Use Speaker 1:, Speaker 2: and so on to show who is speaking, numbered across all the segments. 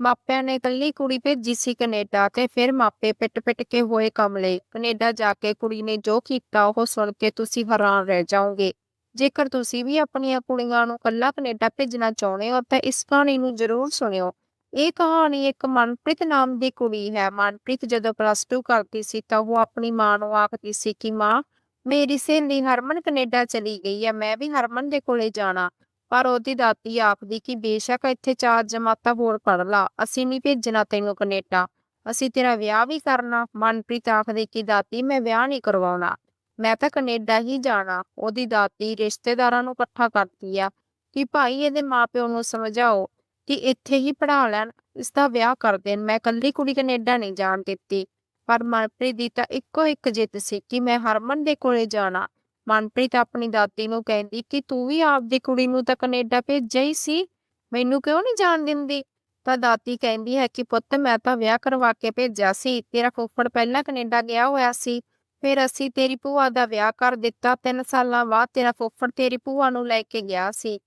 Speaker 1: ਮਾਪਿਆਂ ਨੇ ਇਕੱਲੀ ਕੁੜੀ ਭੇਜੀ ਸੀ ਕੈਨੇਡਾ ਤੇ ਫਿਰ ਮਾਪੇ ਪਿੱਟ-ਪਿੱਟ ਕੇ ਹੋਏ ਕਮਲੇ ਕੈਨੇਡਾ ਜਾ ਕੇ ਕੁੜੀ ਨੇ ਜੋ ਕੀਤਾ, ਉਹ ਸੁਣ ਕੇ ਤੁਸੀਂ ਹੈਰਾਨ ਰਹਿ ਜਾਓਗੇ। ਜੇਕਰ ਤੁਸੀਂ ਵੀ ਆਪਣੀਆਂ ਕੁੜੀਆਂ ਨੂੰ ਇਕੱਲਾ ਕੈਨੇਡਾ ਭੇਜਣਾ ਚਾਹੁੰਦੇ ਹੋ, ਤਾਂ ਇਸ ਕਹਾਣੀ ਨੂੰ ਜ਼ਰੂਰ ਸੁਣਿਓ। ਇਹ ਕਹਾਣੀ ਇੱਕ ਮਨਪ੍ਰੀਤ ਨਾਮ ਦੀ ਕੁੜੀ ਹੈ। ਮਨਪ੍ਰੀਤ ਜਦੋਂ ਪਲੱਸ 2 ਕਰਦੀ ਸੀ, ਤਾਂ ਉਹ ਆਪਣੀ ਮਾਂ ਨੂੰ ਆਖਦੀ ਸੀ ਕਿ, ਮਾਂ, ਮੇਰੀ ਸਹੇਲੀ ਹਰਮਨ ਕੈਨੇਡਾ ਚਲੀ ਗਈ ਹੈ। ਮੈਂ ਵੀ ਹਰਮਨ ਦੇ ਕੋਲੇ ਜਾਣਾ। ਪਰ ਉਹਦੀ ਦਾਤੀ ਆਖਦੀ ਕਿ ਬੇਸ਼ੱਕ ਇੱਥੇ ਚਾਰ ਜਮਾਤਾਂ ਹੋਰ ਪੜ ਲਾ, ਅਸੀਂ ਨਹੀਂ ਭੇਜਣਾ ਤੈਨੂੰ ਕੈਨੇਡਾ, ਅਸੀਂ ਤੇਰਾ ਵਿਆਹ ਵੀ ਕਰਨਾ। ਮਨਪ੍ਰੀਤ ਆਖਦੀ ਕਿ ਦਾਤੀ ਮੈਂ ਵਿਆਹ ਨਹੀਂ ਕਰਵਾਉਣਾ, ਮੈਂ ਤਾਂ ਕੈਨੇਡਾ ਹੀ ਜਾਣਾ। ਉਹਦੀ ਦਾਤੀ ਰਿਸ਼ਤੇਦਾਰਾਂ ਨੂੰ ਇਕੱਠਾ ਕਰਦੀ ਆ ਕਿ ਭਾਈ ਇਹਦੇ ਮਾਪਿਓ ਨੂੰ ਸਮਝਾਓ ਕਿ ਇੱਥੇ ਹੀ ਪੜਾ ਲੈਣ ਇਸ ਦਾ ਵਿਆਹ ਕਰ ਦੇਣ। ਮੈਂ ਇਕੱਲੀ ਕੁੜੀ ਕੈਨੇਡਾ ਨਹੀਂ ਜਾਣ ਦਿੱਤੀ, ਪਰ ਮਨਪ੍ਰੀਤ ਦੀ ਤਾਂ ਇੱਕੋ ਇੱਕ ਜਿੱਤ ਸੀ ਕਿ ਮੈਂ ਹਰਮਨ ਦੇ ਕੋਲੇ ਜਾਣਾ। ਮਨਪ੍ਰੀਤ ਆਪਣੀ ਦਾਦੀ ਨੂੰ ਕਹਿੰਦੀ ਕਿ ਤੂੰ ਵੀ ਆਪਦੀ ਕੁੜੀ ਨੂੰ ਤਾਂ ਕੈਨੇਡਾ ਭੇਜਿਆ ਹੀ ਸੀ, ਮੈਨੂੰ ਕਿਉਂ ਨਹੀਂ ਜਾਣ ਦਿੰਦੀ? ਤਾਂ ਦਾਦੀ ਕਹਿੰਦੀ ਹੈ ਕਿ ਪੁੱਤ, ਮੈਂ ਤਾਂ ਵਿਆਹ ਕਰਵਾ ਕੇ ਭੇਜਿਆ ਸੀ, ਤੇਰਾ ਫੁੱਫੜ ਪਹਿਲਾਂ ਕੈਨੇਡਾ ਗਿਆ ਹੋਇਆ ਸੀ, ਫਿਰ ਅਸੀਂ ਤੇਰੀ ਭੂਆ ਦਾ ਵਿਆਹ ਕਰ ਦਿੱਤਾ, ਤਿੰਨ ਸਾਲਾਂ ਬਾਅਦ ਤੇਰਾ ਫੁੱਫੜ ਤੇਰੀ ਭੂਆ ਨੂੰ ਲੈ ਕੇ ਗਿਆ ਸੀ,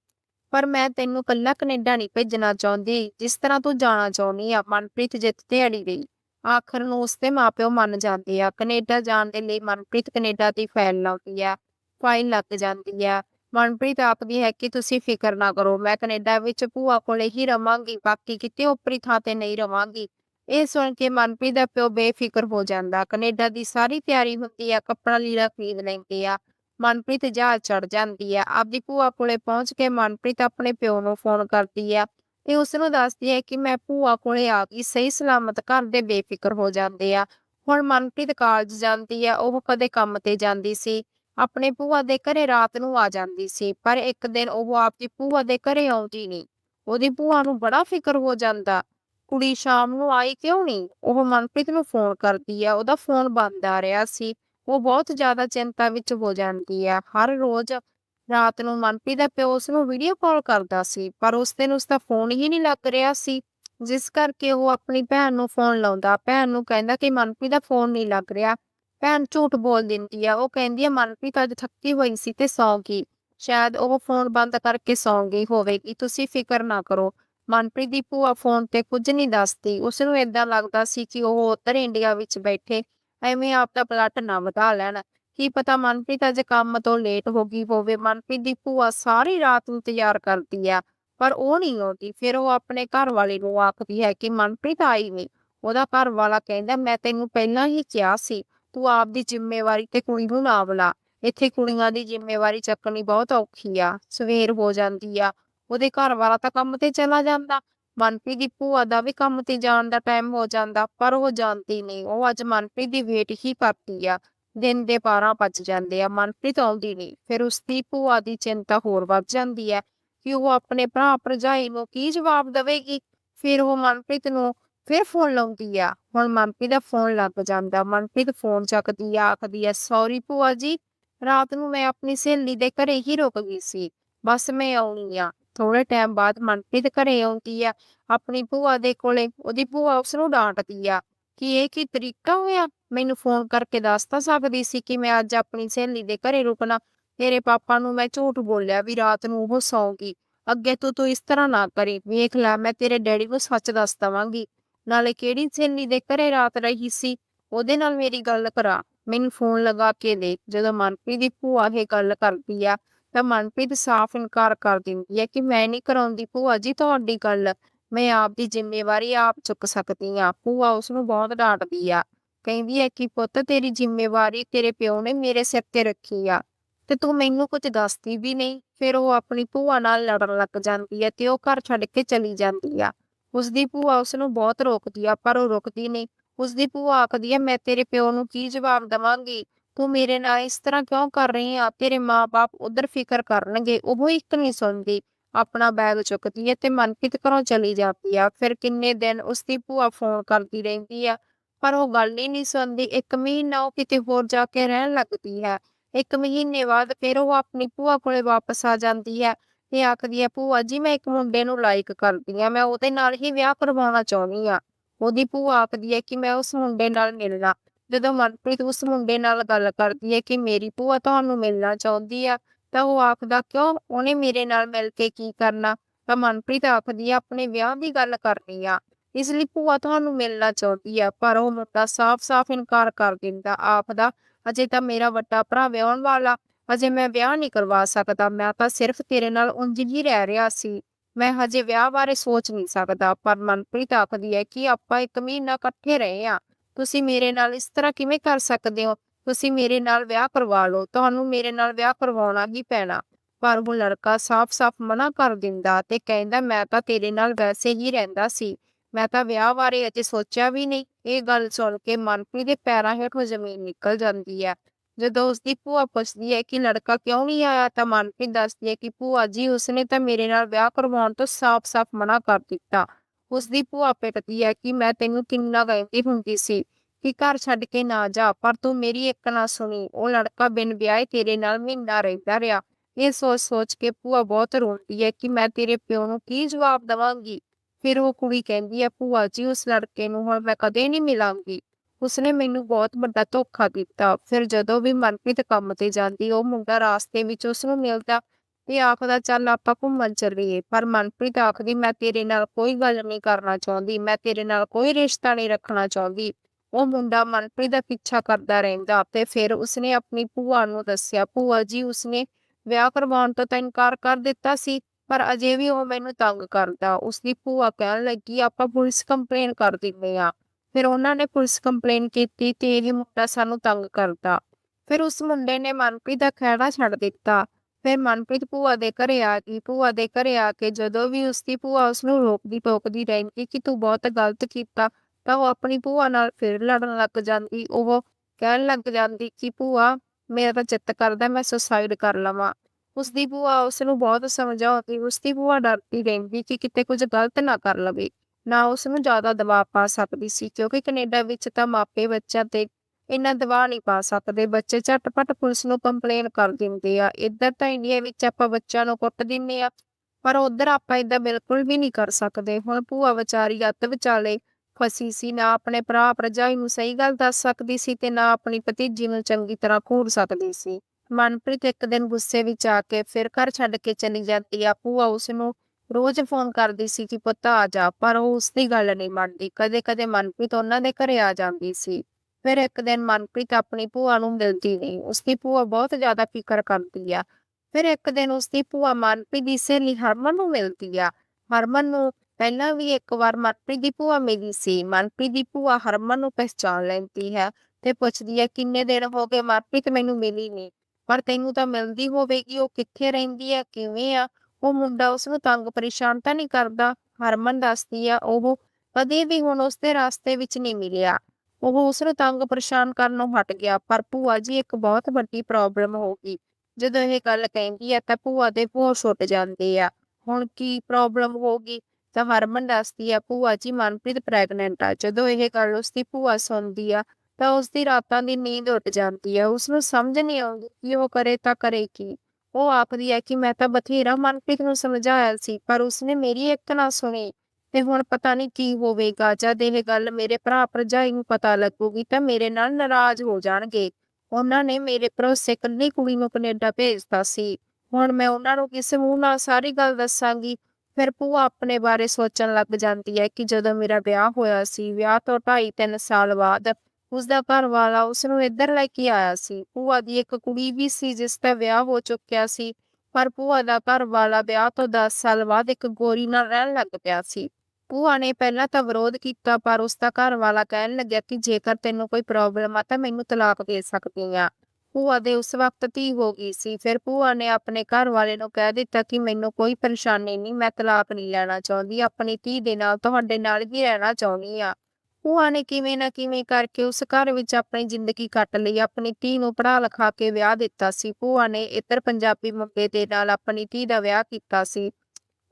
Speaker 1: ਪਰ ਮੈਂ ਤੈਨੂੰ ਇਕੱਲਾ ਕੈਨੇਡਾ ਨਹੀਂ ਭੇਜਣਾ ਚਾਹੁੰਦੀ, ਜਿਸ ਤਰ੍ਹਾਂ ਤੂੰ ਜਾਣਾ ਚਾਹੁੰਦੀ ਆ। ਮਨਪ੍ਰੀਤ ਜਿੱਤ ਤੇ ਅੜੀ ਰਹੀ ਆਖਰ ਨੂੰ ਉਸਦੇ ਮਾਪਿਓ ਮੰਨ ਜਾਂਦੇ ਆ। ਕੈਨੇਡਾ ਜਾਣ ਦੇ ਲਈ ਮਨਪ੍ਰੀਤ ਕੈਨੇਡਾ ਦੀ ਫਾਈਲ ਲਾਉਂਦੀ ਆ। ਫਾਈਲ ਲੱਗ ਜਾਂਦੀ ਆ। ਮਨਪ੍ਰੀਤ ਆਖਦੀ ਹੈ ਕਿ ਤੁਸੀਂ ਫਿਕਰ ਨਾ ਕਰੋ, ਮੈਂ ਕੈਨੇਡਾ ਵਿੱਚ ਭੂਆ ਕੋਲੇ ਹੀ ਰਵਾਂਗੀ, ਬਾਕੀ ਕਿਤੇ ਉਪਰੀ ਥਾਂ ਤੇ ਨਹੀਂ ਰਵਾਂਗੀ। ਇਹ ਸੁਣ ਕੇ ਮਨਪ੍ਰੀਤ ਦਾ ਪਿਓ ਬੇਫਿਕਰ ਹੋ ਜਾਂਦਾ। ਕੈਨੇਡਾ ਦੀ ਸਾਰੀ ਤਿਆਰੀ ਹੁੰਦੀ ਆ, ਕੱਪੜਾ ਲੀੜਾ ਖਰੀਦ ਲੈਂਦੇ ਆ। ਮਨਪ੍ਰੀਤ ਜਹਾਜ਼ ਚੜ ਜਾਂਦੀ ਆ। ਆਪਦੀ ਭੂਆ ਕੋਲੇ ਪਹੁੰਚ ਕੇ ਮਨਪ੍ਰੀਤ ਆਪਣੇ ਪਿਓ ਨੂੰ ਫੋਨ ਕਰਦੀ ਆ। ਤੇ ਉਸ ਨੂੰ ਦੱਸਦੀ ਹੈ ਕਿ ਮੈਂ ਭੂਆ ਕੋਲੇ ਆ ਗਈ, ਸਹੀ ਸਲਾਮਤ ਘਰ ਦੇ ਬੇਫਿਕਰ ਹੋ ਜਾਂਦੇ ਆ। ਹੁਣ ਮਨਪ੍ਰੀਤ ਕਾਲਜ ਜਾਂਦੀ ਆ, ਉਹ ਕਦੇ ਕੰਮ ਤੇ ਜਾਂਦੀ ਸੀ। ਆਪਣੇ ਭੂਆ ਦੇ ਘਰੇ ਰਾਤ ਨੂੰ ਆ ਜਾਂਦੀ ਸੀ, ਪਰ ਇੱਕ ਦਿਨ ਉਹ ਆਪਦੀ ਭੂਆ ਦੇ ਘਰੇ ਆਉਂਦੀ ਨਹੀਂ। ਉਹਦੀ ਭੂਆ ਨੂੰ ਬੜਾ ਫਿਕਰ ਹੋ ਜਾਂਦਾ, ਕੁੜੀ ਸ਼ਾਮ ਨੂੰ ਆਈ ਕਿਉਂ ਨਹੀਂ? ਉਹ ਮਨਪ੍ਰੀਤ ਨੂੰ ਫੋਨ ਕਰਦੀ ਆ, ਉਹਦਾ ਫੋਨ ਬੰਦ ਆ ਰਿਹਾ ਸੀ। ਉਹ ਬਹੁਤ ਜ਼ਿਆਦਾ ਚਿੰਤਾ ਵਿੱਚ ਹੋ ਜਾਂਦੀ ਆ। ਹਰ ਰੋਜ਼ ਰਾਤ ਨੂੰ ਮਨਪ੍ਰੀਤ ਦਾ ਪਿਓ ਉਸ ਨੂੰ ਵੀਡੀਓ ਕਾਲ ਕਰਦਾ ਸੀ, ਪਰ ਉਸ ਦਿਨ ਉਸ ਦਾ ਫੋਨ ਹੀ ਨਹੀਂ ਲੱਗ ਰਿਹਾ ਸੀ। ਜਿਸ ਕਰਕੇ ਉਹ ਆਪਣੀ ਭੈਣ ਨੂੰ ਫੋਨ ਲਾਉਂਦਾ। ਭੈਣ ਨੂੰ ਕਹਿੰਦਾ ਕਿ ਮਨਪ੍ਰੀਤ ਦਾ ਫੋਨ ਨਹੀਂ ਲੱਗ ਰਿਹਾ। ਭੈਣ ਝੂਠ ਬੋਲ ਦਿੰਦੀ ਆ, ਉਹ ਕਹਿੰਦੀ ਆ, ਮਨਪ੍ਰੀਤ, ਅੱਜ ਥੱਕੀ ਹੋਈ ਸੀ ਤੇ ਸੌਂ ਗਈ। ਸ਼ਾਇਦ ਉਹ ਫੋਨ ਬੰਦ ਕਰਕੇ ਸੌਂ ਗਈ ਹੋਵੇਗੀ, ਤੁਸੀਂ ਫਿਕਰ ਨਾ ਕਰੋ। ਮਨਪ੍ਰੀਤ ਦੀ ਭੂਆ ਫੋਨ ਤੇ ਕੁਝ ਨਹੀਂ ਦੱਸਦੀ। ਉਸ ਨੂੰ ਇਦਾਂ ਲੱਗਦਾ ਸੀ ਕਿ ਉਹ ਉੱਤਰ ਇੰਡੀਆ ਵਿੱਚ ਬੈਠੇ, ਐਵੇਂ ਆਪ ਦਾ ਬਲੱਡ ਨਾ ਵਧਾ ਲੈਣ। ਕੀ ਪਤਾ ਮਨਪ੍ਰੀਤ ਅੱਜ ਕੰਮ ਤੋਂ ਲੇਟ ਹੋ ਗਈ ਹੋਵੇ। ਮਨਪ੍ਰੀਤ ਦੀ ਭੂਆ ਸਾਰੀ ਰਾਤ ਇੰਤਜ਼ਾਰ ਕਰਦੀ ਆ, ਪਰ ਉਹ ਨਹੀਂ ਆਉਂਦੀ। ਫਿਰ ਉਹ ਆਪਣੇ ਘਰ ਵਾਲੇ ਨੂੰ ਆਖਦੀ ਹੈ ਕਿ ਮਨਪ੍ਰੀਤ ਆਈ ਨਹੀਂ ਉਹਦਾ ਘਰ ਵਾਲਾ ਕਹਿੰਦਾ, ਮੈਂ ਤੈਨੂੰ ਪਹਿਲਾਂ ਹੀ ਕਿਹਾ ਸੀ ਤੂੰ ਆਪਦੀ ਜ਼ਿੰਮੇਵਾਰੀ ਤੇ ਕੁੜੀ ਨੂੰ ਨਾ ਬੁਲਾ। ਇੱਥੇ ਕੁੜੀਆਂ ਦੀ ਜ਼ਿੰਮੇਵਾਰੀ ਚੱਕਣੀ ਬਹੁਤ ਔਖੀ ਆ। ਸਵੇਰ ਹੋ ਜਾਂਦੀ ਆ। ਉਹਦੇ ਘਰ ਵਾਲਾ ਤਾਂ ਕੰਮ ਤੇ ਚਲਾ ਜਾਂਦਾ। ਮਨਪ੍ਰੀਤ ਦੀ ਭੂਆ ਦਾ ਵੀ ਕੰਮ ਤੇ ਜਾਣ ਦਾ ਟਾਈਮ ਹੋ ਜਾਂਦਾ, ਪਰ ਉਹ ਜਾਂਦੀ ਨਹੀਂ। ਉਹ ਅੱਜ ਮਨਪ੍ਰੀਤ ਦੀ ਵੇਟ ਹੀ ਕਰਦੀ ਆ। ਦਿਨ ਦੇ 12 ਵੱਜ ਜਾਂਦੇ ਆ। ਮਨਪ੍ਰੀਤ ਆਉਂਦੀ ਨਹੀਂ। ਫਿਰ ਉਸਦੀ ਭੂਆ ਦੀ ਚਿੰਤਾ ਹੋਰ ਵੱਧ ਜਾਂਦੀ ਹੈ ਕਿ ਉਹ ਆਪਣੇ ਭਰਾ ਭਰਜਾਈ ਨੂੰ ਕੀ ਜਵਾਬ ਦੇਵੇਗੀ? ਫਿਰ ਉਹ ਮਨਪ੍ਰੀਤ ਨੂੰ ਫਿਰ ਫੋਨ ਲਾਉਂਦੀ ਆ। ਹੁਣ ਮਨਪ੍ਰੀਤ ਦਾ ਫੋਨ ਲੱਗ ਜਾਂਦਾ। ਮਨਪ੍ਰੀਤ ਫੋਨ ਚੱਕਦੀ ਆ, ਆਖਦੀ ਆ ਸੌਰੀ ਭੂਆ ਜੀ, ਰਾਤ ਨੂੰ ਮੈਂ ਆਪਣੀ ਸਹੇਲੀ ਦੇ ਘਰੇ ਹੀ ਰੁਕ ਗਈ ਸੀ। ਬਸ ਮੈਂ ਆਉਣੀ ਆ। ਥੋੜੇ ਟਾਈਮ ਬਾਅਦ ਮਨਪ੍ਰੀਤ ਘਰੇ ਆਉਂਦੀ ਆ। ਆਪਣੀ ਭੂਆ ਦੇ ਕੋਲੇ ਉਹਦੀ ਭੂਆ ਉਸ ਨੂੰ ਡਾਂਟਦੀ ਆ ਕਿ ਇਹ ਕੀ ਤਰੀਕਾ ਹੋਇਆ? ਮੈਨੂੰ ਫੋਨ ਕਰਕੇ ਦੱਸ ਤਾਂ ਸਕਦੀ ਸੀ ਕਿ ਮੈਂ ਅੱਜ ਆਪਣੀ ਸਹੇਲੀ ਦੇ ਘਰੇ ਰੁਕਣਾ। ਤੇਰੇ ਪਾਪਾ ਨੂੰ ਮੈਂ ਝੂਠ ਬੋਲਿਆ ਵੀ ਰਾਤ ਨੂੰ ਉਹ ਸੌਂਗੀ ਅੱਗੇ ਤੋਂ ਤੂੰ ਇਸ ਤਰ੍ਹਾਂ ਨਾ ਕਰੀ। ਵੇਖ ਲੈ, ਮੈਂ ਤੇਰੇ ਡੈਡੀ ਨੂੰ ਸੱਚ ਦੱਸ ਦਵਾਂਗੀ। ਨਾਲੇ ਕਿਹੜੀ ਸਹੇਲੀ ਦੇ ਘਰੇ ਰਾਤ ਰਹੀ ਸੀ? ਉਹਦੇ ਨਾਲ ਮੇਰੀ ਗੱਲ ਕਰਾ। ਮੈਨੂੰ ਫੋਨ ਲਗਾ ਕੇ ਦੇ। ਜਦੋਂ ਮਨਪ੍ਰੀਤ ਦੀ ਭੂਆ ਇਹ ਗੱਲ ਕਰਦੀ ਆ, ਤਾਂ ਮਨਪ੍ਰੀਤ ਸਾਫ਼ ਇਨਕਾਰ ਕਰ ਦਿੰਦੀ ਹੈ ਕਿ ਮੈਂ ਨਹੀਂ ਕਰਾਉਂਦੀ ਭੂਆ ਜੀ ਤੁਹਾਡੀ ਗੱਲ। ਮੈਂ ਆਪ ਦੀ ਜ਼ਿੰਮੇਵਾਰੀ ਆਪ ਚੁੱਕ ਸਕਦੀ ਆ। ਭੂਆ ਉਸ ਨੂੰ ਬਹੁਤ ਡਾਂਟਦੀ ਆ। ਕਹਿੰਦੀ ਹੈ ਕਿ ਪੁੱਤ, ਤੇਰੀ ਜ਼ਿੰਮੇਵਾਰੀ ਤੇਰੇ ਪਿਓ ਨੇ ਮੇਰੇ ਸਿਰ ਤੇ ਰੱਖੀ ਆ। ਤੇ ਤੂੰ ਮੈਨੂੰ ਕੁਝ ਦੱਸਦੀ ਵੀ ਨਹੀਂ। ਫਿਰ ਉਹ ਆਪਣੀ ਭੂਆ ਨਾਲ ਲੜਨ ਲੱਗ ਜਾਂਦੀ ਹੈ ਤੇ ਉਹ ਘਰ ਛੱਡ ਕੇ ਚਲੀ ਜਾਂਦੀ ਆ। ਉਸਦੀ ਭੂਆ ਉਸ ਨੂੰ ਬਹੁਤ ਰੋਕਦੀ ਆ, ਪਰ ਉਹ ਰੁਕਦੀ ਨਹੀਂ। ਉਸਦੀ ਭੂਆ ਆਖਦੀ ਹੈ ਮੈਂ ਤੇਰੇ ਪਿਓ ਨੂੰ ਕੀ ਜਵਾਬ ਦਵਾਂਗੀ? ਤੂੰ ਮੇਰੇ ਨਾਲ ਇਸ ਤਰ੍ਹਾਂ ਕਿਉਂ ਕਰ ਰਹੀ ਆ? ਤੇਰੇ ਮਾਪੇ ਉਧਰ ਫਿਕਰ ਕਰਨਗੇ, ਉਹ ਇੱਕ ਨਹੀਂ ਸੁਣਦੀ। ਆਪਣਾ ਬੈਗ ਚੁੱਕਦੀ ਹੈ ਤੇ ਮਨਪ੍ਰੀਤ ਘਰੋਂ ਚਲੀ ਜਾਂਦੀ ਆ। ਫਿਰ ਕਿੰਨੇ ਦਿਨ ਉਸਦੀ ਭੂਆ ਫੋਨ ਕਰਦੀ ਰਹਿੰਦੀ ਆ, ਪਰ ਉਹ ਗੱਲ ਹੀ ਨਹੀਂ ਸੁਣਦੀ। ਇੱਕ ਮਹੀਨਾ ਉਹ ਕਿਤੇ ਹੋਰ ਜਾ ਕੇ ਰਹਿਣ ਲੱਗਦੀ ਹੈ। ਇੱਕ ਮਹੀਨੇ ਬਾਅਦ ਫਿਰ ਉਹ ਆਪਣੀ ਭੂਆ ਕੋਲੇ ਵਾਪਸ ਆ ਜਾਂਦੀ ਹੈ। ਤੇ ਆਖਦੀ ਹੈ ਭੂਆ ਜੀ, ਮੈਂ ਇੱਕ ਮੁੰਡੇ ਨੂੰ ਲਾਈਕ ਕਰਦੀ ਆ, ਮੈਂ ਉਹਦੇ ਨਾਲ ਹੀ ਵਿਆਹ ਕਰਵਾਉਣਾ ਚਾਹੁੰਦੀ ਆ। ਉਹਦੀ ਭੂਆ ਆਖਦੀ ਹੈ ਕਿ, ਮੈਂ ਉਸ ਮੁੰਡੇ ਨਾਲ ਮਿਲਣਾ। ਜਦੋਂ ਮਨਪ੍ਰੀਤ ਉਸ ਮੁੰਡੇ ਨਾਲ ਗੱਲ ਕਰਦੀ ਹੈ ਕਿ, ਮੇਰੀ ਭੂਆ ਤੁਹਾਨੂੰ ਮਿਲਣਾ ਚਾਹੁੰਦੀ ਆ। ਤਾਂ ਉਹ ਆਖਦਾ, ਕਿਉਂ? ਉਹਨੇ ਮੇਰੇ ਨਾਲ ਮਿਲ ਕੇ ਕੀ ਕਰਨਾ? ਤਾਂ ਮਨਪ੍ਰੀਤ ਆਖਦੀ ਆ, ਆਪਣੇ ਵਿਆਹ ਦੀ ਗੱਲ ਕਰਨੀ ਆ। ਇਸ ਲਈ ਭੂਆ ਤੁਹਾਨੂੰ ਮਿਲਣਾ ਚਾਹੁੰਦੀ ਆ। ਪਰ ਉਹ ਮੁੰਡਾ ਸਾਫ਼-ਸਾਫ਼ ਇਨਕਾਰ ਕਰ ਦਿੰਦਾ, ਆਖਦਾ, ਅਜੇ ਤਾਂ ਮੇਰਾ ਵੱਡਾ ਭਰਾ ਵਿਆਹੁਣ ਵਾਲਾ ਹਜੇ ਮੈਂ ਵਿਆਹ ਨਹੀਂ ਕਰਵਾ ਸਕਦਾ, ਮੈਂ ਤਾਂ ਸਿਰਫ ਤੇਰੇ ਨਾਲ ਉਂਝ ਹੀ ਰਹਿ ਰਿਹਾ ਸੀ। ਮੈਂ ਹਜੇ ਵਿਆਹ ਬਾਰੇ ਸੋਚ ਨਹੀਂ ਸਕਦਾ, ਪਰ ਮਨਪ੍ਰੀਤ ਆਖਦੀ ਹੈ ਕਿ ਆਪਾਂ ਇੱਕ ਮਹੀਨਾ ਇਕੱਠੇ ਰਹੇ ਆ ਤੁਸੀਂ ਮੇਰੇ ਨਾਲ ਇਸ ਤਰ੍ਹਾਂ ਕਿਵੇਂ ਕਰ ਸਕਦੇ ਹੋ? ਤੁਸੀਂ ਮੇਰੇ ਨਾਲ ਵਿਆਹ ਕਰਵਾ ਲਓ, ਤੁਹਾਨੂੰ ਮੇਰੇ ਨਾਲ ਵਿਆਹ ਕਰਵਾਉਣਾ ਹੀ ਪੈਣਾ। ਪਰ ਉਹ ਲੜਕਾ ਸਾਫ਼-ਸਾਫ਼ ਮਨਾ ਕਰ ਦਿੰਦਾ ਤੇ ਕਹਿੰਦਾ, ਮੈਂ ਤਾਂ ਤੇਰੇ ਨਾਲ ਵੈਸੇ ਹੀ ਰਹਿੰਦਾ ਸੀ। ਮੈਂ ਤਾਂ ਵਿਆਹ ਬਾਰੇ ਅਜੇ ਸੋਚਿਆ ਵੀ ਨਹੀਂ। ਇਹ ਗੱਲ ਸੁਣ ਕੇ ਮਨਪ੍ਰੀਤ ਦੇ ਪੈਰਾਂ ਹੇਠੋਂ ਜ਼ਮੀਨ ਨਿਕਲ ਜਾਂਦੀ ਹੈ। ਜਦੋਂ ਉਸਦੀ ਭੂਆ ਪੁੱਛਦੀ ਹੈ ਕਿ ਲੜਕਾ ਕਿਉਂ ਨਹੀਂ ਆਇਆ ਤਾਂ ਮਨਪ੍ਰੀਤ ਦੱਸਦੀ ਹੈ ਕਿ ਭੂਆ ਜੀ ਉਸਨੇ ਤਾਂ ਮੇਰੇ ਨਾਲ ਵਿਆਹ ਕਰਵਾਉਣ ਤੋਂ ਸਾਫ਼-ਸਾਫ਼ ਮਨਾ ਕਰ ਦਿੱਤਾ ਉਸਦੀ ਭੂਆ ਪਿੱਟਦੀ ਹੈ ਕਿ ਮੈਂ ਤੈਨੂੰ ਕਿੰਨਾ ਕਹਿੰਦੀ ਹੁੰਦੀ ਸੀ ਕਿ ਘਰ ਛੱਡ ਕੇ ਨਾ ਜਾ ਪਰ ਤੂੰ ਮੇਰੀ ਇੱਕ ਨਾ ਸੁਣੀ ਉਹ ਲੜਕਾ ਬਿਨ ਵਿਆਹੇ ਤੇਰੇ ਨਾਲ ਮਹੀਨਾ ਰਹਿੰਦਾ ਰਿਹਾ ਇਹ ਸੋਚ-ਸੋਚ ਕੇ ਭੂਆ ਬਹੁਤ ਰੋਂਦੀ ਹੈ ਕਿ ਮੈਂ ਤੇਰੇ ਪਿਓ ਨੂੰ ਕੀ ਜਵਾਬ ਦਵਾਂਗੀ ਫਿਰ ਉਹ ਕੁੜੀ ਕਹਿੰਦੀ ਹੈ ਭੂਆ ਜੀ ਉਸ ਲੜਕੇ ਨੂੰ ਹੁਣ ਮੈਂ ਕਦੇ ਨਹੀਂ ਮਿਲਾਂਗੀ ਉਸਨੇ ਮੈਨੂੰ ਬਹੁਤ ਵੱਡਾ ਧੋਖਾ ਦਿੱਤਾ ਫਿਰ ਜਦੋਂ ਵੀ ਮਨਪ੍ਰੀਤ ਕੰਮ ਤੇ ਜਾਂਦੀ, ਉਹ ਮੁੰਡਾ ਰਾਸਤੇ ਵਿੱਚ ਉਸ ਨੂੰ ਮਿਲਦਾ ਤੇ ਆਖਦਾ, ਚੱਲ ਆਪਾਂ ਘੁੰਮਣ ਚੱਲੀਏ। ਪਰ ਮਨਪ੍ਰੀਤ ਆਖਦੀ, ਮੈਂ ਤੇਰੇ ਨਾਲ ਕੋਈ ਗੱਲ ਨਹੀਂ ਕਰਨਾ ਚਾਹੁੰਦੀ। ਮੈਂ ਤੇਰੇ ਨਾਲ ਕੋਈ ਰਿਸ਼ਤਾ ਨਹੀਂ ਰੱਖਣਾ ਚਾਹੁੰਦੀ। ਉਹ ਮੁੰਡਾ ਮਨਪ੍ਰੀਤ ਦਾ ਪਿੱਛਾ ਕਰਦਾ ਰਹਿੰਦਾ ਤੇ ਫਿਰ ਉਸਨੇ ਆਪਣੀ ਭੂਆ ਨੂੰ ਦੱਸਿਆ। ਭੂਆ ਜੀ ਉਸਨੇ ਵਿਆਹ ਕਰਵਾਉਣ ਤੋਂ ਤਾਂ ਇਨਕਾਰ ਕਰ ਦਿੱਤਾ ਸੀ, ਪਰ ਅਜੇ ਵੀ ਉਹ ਮੈਨੂੰ ਤੰਗ ਕਰਦਾ। ਉਸਦੀ ਭੂਆ ਕਹਿਣ ਲੱਗੀ, ਆਪਾਂ ਪੁਲਿਸ ਕੰਪਲੇਨ ਕਰ ਦਿੰਦੇ ਆ ਫਿਰ ਉਹਨਾਂ ਨੇ ਪੁਲਿਸ ਕੰਪਲੇਨ ਕੀਤੀ ਤੇ ਇਹ ਮੁੰਡਾ ਸਾਨੂੰ ਤੰਗ ਕਰਦਾ। ਫਿਰ ਉਸ ਮੁੰਡੇ ਨੇ ਮਨਪ੍ਰੀਤ ਦਾ ਖਹਿੜਾ ਛੱਡ ਦਿੱਤਾ। ਫਿਰ ਮਨਪ੍ਰੀਤ ਭੂਆ ਦੇ ਘਰੇ ਆ ਗਈ। ਭੂਆ ਦੇ ਘਰੇ ਆ ਕੇ ਜਦੋਂ ਵੀ ਉਸਦੀ ਭੂਆ ਉਸਨੂੰ ਰੋਕਦੀ ਟੋਕਦੀ ਰਹਿੰਦੀ ਕਿ ਤੂੰ ਬਹੁਤ ਗਲਤ ਕੀਤਾ, ਤਾਂ ਉਹ ਆਪਣੀ ਭੂਆ ਨਾਲ ਫਿਰ ਲੜਨ ਲੱਗ ਜਾਂਦੀ। ਉਹ ਕਹਿਣ ਲੱਗ ਜਾਂਦੀ ਕਿ ਭੂਆ, ਮੇਰਾ ਤਾਂ ਚਿੱਤ ਕਰਦਾ ਮੈਂ ਸੁਸਾਈਡ ਕਰ ਲਵਾਂ। ਉਸਦੀ ਭੂਆ ਉਸਨੂੰ ਬਹੁਤ ਸਮਝਾਉਂਦੀ। ਉਸਦੀ ਭੂਆ ਡਰਦੀ ਰਹਿੰਦੀ ਕਿ ਕਿਤੇ ਕੁਝ ਗਲਤ ਨਾ ਕਰ ਲਵੇ। ਨਾ ਉਸ ਨੂੰ ਜ਼ਿਆਦਾ ਦਬਾਅ ਪਾ ਸਕਦੀ ਸੀ, ਕਿਉਂਕਿ ਕੈਨੇਡਾ ਵਿੱਚ ਤਾਂ ਮਾਪੇ ਬੱਚਿਆਂ ਤੇ ਇੰਨਾ ਦਬਾਅ ਨਹੀਂ ਪਾ ਸਕਦੇ। ਬੱਚੇ ਝਟਪਟ ਪੁਲਿਸ ਨੂੰ ਕੰਪਲੇਨ ਕਰ ਦਿੰਦੇ ਆ। ਇੱਧਰ ਤਾਂ ਇੰਡੀਆ ਵਿੱਚ ਆਪਾਂ ਬੱਚਿਆਂ ਨੂੰ ਕੁੱਟ ਦਿੰਨੇ ਆ, ਪਰ ਉਧਰ ਆਪਾਂ ਇਦਾਂ ਬਿਲਕੁਲ ਵੀ ਨਹੀਂ ਕਰ ਸਕਦੇ। ਹੁਣ ਭੂਆ ਵਿਚਾਰੀ ਅੱਤ ਵਿਚਾਲੇ ਫਸੀ ਸੀ, ਨਾ ਆਪਣੇ ਭਰਾ ਭਰਜਾਈ ਨੂੰ ਸਹੀ ਗੱਲ ਦੱਸ ਸਕਦੀ ਸੀ ਤੇ ਨਾ ਆਪਣੀ ਭਤੀਜੀ ਨੂੰ ਚੰਗੀ ਤਰ੍ਹਾਂ ਘੂਰ ਸਕਦੀ ਸੀ। ਮਨਪ੍ਰੀਤ ਇੱਕ ਦਿਨ ਗੁੱਸੇ ਵਿੱਚ ਆ ਕੇ ਫਿਰ ਘਰ ਛੱਡ ਕੇ ਚਲੀ ਜਾਂਦੀ ਆ। ਭੂਆ ਉਸ ਨੂੰ ਰੋਜ਼ ਫੋਨ ਕਰਦੀ ਸੀ ਕਿ ਪੁੱਤ ਆ ਜਾ, ਪਰ ਉਹ ਉਸਦੀ ਗੱਲ ਨਹੀਂ ਮੰਨਦੀ। ਕਦੇ-ਕਦੇ ਮਨਪ੍ਰੀਤ ਉਹਨਾਂ ਦੇ ਘਰੇ ਆ ਜਾਂਦੀ ਸੀ। ਫਿਰ ਇੱਕ ਦਿਨ ਮਨਪ੍ਰੀਤ ਆਪਣੀ ਭੂਆ ਨੂੰ ਮਿਲਦੀ ਨਹੀਂ। ਉਸਦੀ ਭੂਆ ਬਹੁਤ ਜ਼ਿਆਦਾ ਫਿਕਰ ਕਰਦੀ ਆ। ਫਿਰ ਇੱਕ ਦਿਨ ਉਸਦੀ ਭੂਆ ਮਨਪ੍ਰੀਤ ਦੀ ਸਹੇਲੀ ਹਰਮਨ ਨੂੰ ਮਿਲਦੀ ਆ। ਹਰਮਨ ਨੂੰ ਪਹਿਲਾਂ ਵੀ ਇੱਕ ਵਾਰ ਮਨਪ੍ਰੀਤ ਦੀ ਭੂਆ ਮਿਲੀ ਸੀ। ਮਨਪ੍ਰੀਤ ਦੀ ਭੂਆ ਹਰਮਨ ਨੂੰ ਪਹਿਚਾਨ ਲੈਂਦੀ ਹੈ ਤੇ ਪੁੱਛਦੀ ਹੈ, ਕਿੰਨੇ ਦਿਨ ਹੋ ਗਏ? ਮਨਪ੍ਰੀਤ ਮੈਨੂੰ ਮਿਲੀ ਨਹੀਂ। ਪਰ ਤੈਨੂੰ ਤਾਂ ਮਿਲਦੀ ਹੋਵੇਗੀ। ਉਹ ਕਿੱਥੇ ਰਹਿੰਦੀ ਆ ਕਿਵੇਂ ਆ? ਉਹ ਮੁੰਡਾ ਉਸ ਨੂੰ ਤੰਗ ਪਰੇਸ਼ਾਨ ਤਾਂ ਨਹੀਂ ਕਰਦਾ, ਹਰਮਨ ਦੱਸਦੀ ਆ, ਉਹ ਕਦੇ ਵੀ ਹੁਣ ਉਸ ਦੇ ਰਾਸਤੇ ਵਿੱਚ ਨਹੀਂ ਮਿਲਿਆ। ਉਹ ਉਸ ਨੂੰ ਤੰਗ ਪਰੇਸ਼ਾਨ ਕਰਨੋਂ ਹਟ ਗਿਆ, ਪਰ ਭੂਆ ਜੀ, ਇੱਕ ਬਹੁਤ ਵੱਡੀ ਪ੍ਰੋਬਲਮ ਹੋ ਗਈ। ਜਦੋਂ ਇਹ ਗੱਲ ਕਹਿੰਦੀ ਆ, ਤਾਂ ਭੂਆ ਦੇ ਭੂਆ ਛੁੱਟ ਜਾਂਦੇ ਆ। ਹੁਣ ਕੀ ਪ੍ਰੋਬਲਮ ਹੋ ਗਈ? ਤਾਂ ਹਰਮਨ ਦੱਸਦੀ ਆ, ਭੂਆ ਜੀ, ਮਨਪ੍ਰੀਤ ਪ੍ਰੈਗਨੈਂਟ ਆ। ਜਦੋਂ ਇਹ ਗੱਲ ਉਸਦੀ ਭੂਆ ਸੁਣਦੀ ਆ, ਤਾਂ ਉਸਦੀ ਰਾਤਾਂ ਦੀ ਨੀਂਦ ਉੱਡ ਜਾਂਦੀ ਆ। ਉਸਨੂੰ ਸਮਝ ਨਹੀਂ ਆਉਂਦੀ ਕਿ ਉਹ ਕਰੇ ਤਾਂ ਕਰੇ ਕੀ। ਉਹ ਆਖਦੀ ਹੈ ਕਿ ਮੈਂ ਤਾਂ ਬਥੇਰਾ ਮਨਪ੍ਰੀਤ ਨੂੰ ਸਮਝਾਇਆ ਸੀ, ਪਰ ਉਸਨੇ ਮੇਰੀ ਇੱਕ ਨਾ ਸੁਣੀ ਤੇ ਹੁਣ ਪਤਾ ਨਹੀਂ ਕੀ ਹੋਵੇਗਾ, ਜਦ ਇਹ ਗੱਲ ਮੇਰੇ ਭਰਾ ਭਰਜਾਈ ਨੂੰ ਪਤਾ ਲੱਗੂਗੀ ਤਾਂ ਮੇਰੇ ਨਾਲ ਨਾਰਾਜ਼ ਹੋ ਜਾਣਗੇ। ਉਹਨਾਂ ਨੇ ਮੇਰੇ ਭਰੋਸੇ ਕੱਲੀ ਕੁੜੀ ਨੂੰ ਕੈਨੇਡਾ ਭੇਜਤਾ ਸੀ। ਹੁਣ ਮੈਂ ਉਹਨਾਂ ਨੂੰ ਕਿਸੇ ਮੂੰਹ ਨਾਲ ਸਾਰੀ ਗੱਲ ਦੱਸਾਂਗੀ? ਫਿਰ ਭੂਆ ਆਪਣੇ ਬਾਰੇ ਸੋਚਣ ਲੱਗ ਜਾਂਦੀ ਹੈ ਕਿ ਜਦੋਂ ਮੇਰਾ ਵਿਆਹ ਹੋਇਆ ਸੀ, ਵਿਆਹ ਤੋਂ 2.5-3 ਸਾਲ ਬਾਅਦ ਉਸਦਾ ਘਰ ਵਾਲਾ ਉਸ ਨੂੰ ਇੱਧਰ ਲੈ ਕੇ ਆਇਆ ਸੀ। ਭੂਆ ਦੀ ਇੱਕ ਕੁੜੀ ਵੀ ਸੀ ਜਿਸ ਦਾ ਵਿਆਹ ਹੋ ਚੁੱਕਿਆ ਸੀ, ਪਰ ਭੂਆ ਦਾ ਘਰ ਵਾਲਾ ਵਿਆਹ ਤੋਂ 10 ਸਾਲ ਬਾਅਦ ਇੱਕ ਗੋਰੀ ਨਾਲ ਰਹਿਣ ਲੱਗ ਪਿਆ ਸੀ। ਭੂਆ ਨੇ ਪਹਿਲਾਂ ਤਾਂ ਵਿਰੋਧ ਕੀਤਾ, ਪਰ ਉਸਦਾ ਘਰ ਵਾਲਾ ਕਹਿਣ ਲੱਗਿਆ ਕਿ ਜੇਕਰ ਤੈਨੂੰ ਕੋਈ ਪ੍ਰੋਬਲਮ ਆ ਤਾਂ ਮੈਨੂੰ ਤਲਾਕ ਦੇ ਸਕਦੀ ਆ। ਭੂਆ ਦੇ ਉਸ ਵਕਤ ਧੀ ਹੋ ਗਈ ਸੀ। ਫਿਰ ਭੂਆ ਨੇ ਆਪਣੇ ਘਰ ਵਾਲੇ ਨੂੰ ਕਹਿ ਦਿੱਤਾ ਕਿ ਮੈਨੂੰ ਕੋਈ ਪਰੇਸ਼ਾਨੀ ਨਹੀਂ, ਮੈਂ ਤਲਾਕ ਨਹੀਂ ਲੈਣਾ ਚਾਹੁੰਦੀ, ਆਪਣੀ ਧੀ ਦੇ ਨਾਲ ਤੁਹਾਡੇ ਨਾਲ ਹੀ ਰਹਿਣਾ ਚਾਹੁੰਦੀ ਆ। ਭੂਆ ਨੇ ਕਿਵੇਂ ਨਾ ਕਿਵੇਂ ਕਰਕੇ ਉਸ ਘਰ ਵਿੱਚ ਆਪਣੀ ਜ਼ਿੰਦਗੀ ਕੱਟ ਲਈ, ਆਪਣੀ ਧੀ ਨੂੰ ਪੜ੍ਹਾ ਲਿਖਾ ਕੇ ਵਿਆਹ ਦਿੱਤਾ ਸੀ। ਭੂਆ ਨੇ ਇੱਧਰ ਪੰਜਾਬੀ ਮੁੰਡੇ ਦੇ ਨਾਲ ਆਪਣੀ ਧੀ ਦਾ ਵਿਆਹ ਕੀਤਾ ਸੀ।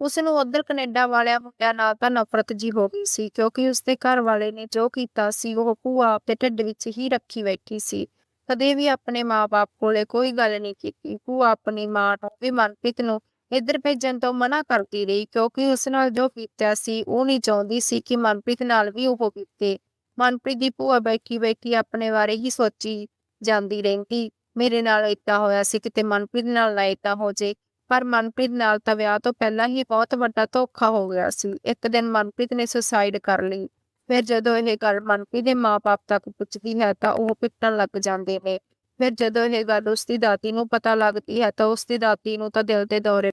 Speaker 1: ਉਸ ਨੂੰ ਉਧਰ ਕੈਨੇਡਾ ਵਾਲਿਆਂ ਮੁੰਡਿਆਂ ਨਾਲ ਤਾਂ ਨਫ਼ਰਤ ਜੀ ਹੋ ਗਈ ਸੀ, ਕਿਉਂਕਿ ਉਸਦੇ ਘਰ ਵਾਲੇ ਨੇ ਜੋ ਕੀਤਾ ਸੀ, ਉਹ ਭੂਆ ਆਪਣੇ ਢਿੱਡ ਵਿੱਚ ਹੀ ਰੱਖੀ ਬੈਠੀ ਸੀ। ਕਦੇ ਵੀ ਆਪਣੇ ਮਾਪੇ ਕੋਲੇ ਕੋਈ ਗੱਲ ਨਹੀਂ ਕੀਤੀ। ਭੂਆ ਆਪਣੀ ਮਾਂ ਨੂੰ ਵੀ ਮਨਪ੍ਰੀਤ ਨੂੰ ਇੱਧਰ ਭੇਜਣ ਤੋਂ ਮਨਾ ਕਰਦੀ ਰਹੀ ਕਿਉਂਕਿ ਉਸ ਨਾਲ ਜੋ ਕੀਤਾ ਸੀ, ਉਹ ਨਹੀਂ ਚਾਹੁੰਦੀ ਸੀ ਕਿ ਮਨਪ੍ਰੀਤ ਨਾਲ ਵੀ ਉਹ ਕੀਤੇ ਮਨਪ੍ਰੀਤ ਦੀ ਭੂਆ ਬੈਠੀ ਬੈਠੀ ਆਪਣੇ ਬਾਰੇ ਹੀ ਸੋਚੀ ਜਾਂਦੀ ਰਹਿੰਦੀ। ਮੇਰੇ ਨਾਲ ਇੱਦਾਂ ਹੋਇਆ ਸੀ, ਕਿਤੇ ਮਨਪ੍ਰੀਤ ਨਾਲ ਨਾ ਇੱਦਾਂ ਹੋ ਜੇ। ਪਰ ਮਨਪ੍ਰੀਤ ਨਾਲ ਤਾਂ ਵਿਆਹ ਤੋਂ ਪਹਿਲਾਂ ਹੀ ਬਹੁਤ ਵੱਡਾ ਧੋਖਾ ਹੋ ਗਿਆ ਸੀ। ਇੱਕ ਦਿਨ ਮਨਪ੍ਰੀਤ ਨੇ ਸੁਸਾਈਡ ਕਰ ਲਈ। ਫਿਰ ਜਦੋਂ ਇਹ ਗੱਲ ਮਨਪ੍ਰੀਤ ਦੇ ਮਾਪੇ ਤੱਕ ਪੁੱਛਦੀ ਹੈ ਤਾਂ ਉਹ ਪਿੱਟਣ ਲੱਗ ਜਾਂਦੇ ਨੇ। ਫਿਰ ਜਦੋਂ ਇਹ ਗੱਲ ਉਸਦੀ ਦਾਦੀ ਨੂੰ ਪਤਾ ਲੱਗਦੀ ਹੈ ਤਾਂ ਉਸਦੀ ਦਾਦੀ ਨੂੰ ਤਾਂ ਦਿਲ ਦੇ ਦੌਰੇ